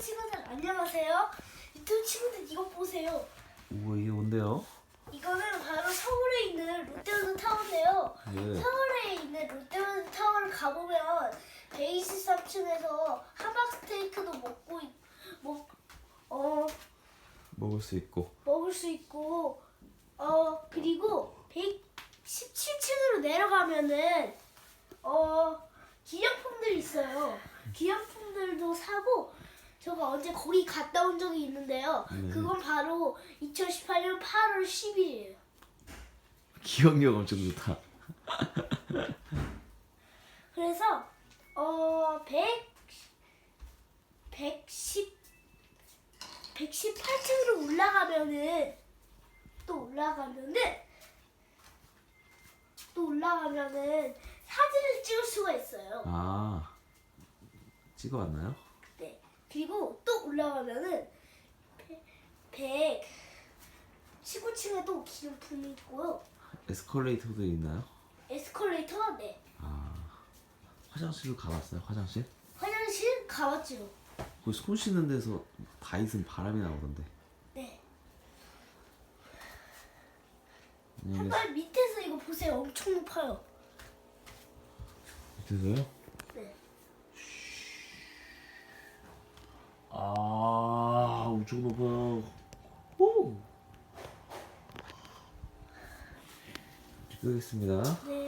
유튜브 친구들 안녕하세요. 유튜브 친구들 이거 보세요. 우와 이게 뭔데요? 이거는 바로 서울에 있는 롯데월드 타워인데요. 예. 서울에 있는 롯데월드 타워를 가보면 123층에서 하박 스테이크도 먹고 있- 먹, 어, 먹을 수 있고 먹을 수 있고 어 그리고 117층으로 내려가면은 어 기념품들이 있어요. 기념품들도 사고 저가 언제 거기 갔다 온 적이 있는데요. 네. 그건 바로 2018년 8월 10일이에요. 기억력 엄청 좋다. 그래서 어 100, 110 118층으로 올라가면은 또 올라가면은 또 올라가면은 사진을 찍을 수가 있어요. 아 찍어왔나요? 네. 그리고 또 올라가면은 100 19층에 또 기념품이 있고요. 에스컬레이터도 있나요? 에스컬레이터 네. 아 화장실도 가봤어요? 화장실? 화장실 가봤죠. 거기 손 씻는 데서 다 있으면 바람이 나오던데. 네. 여기 한발 밑에서 이거 보세요. 엄청 높아요. 밑에서요? 네. 아 엄청 높아요. 오. 끄겠습니다. 네.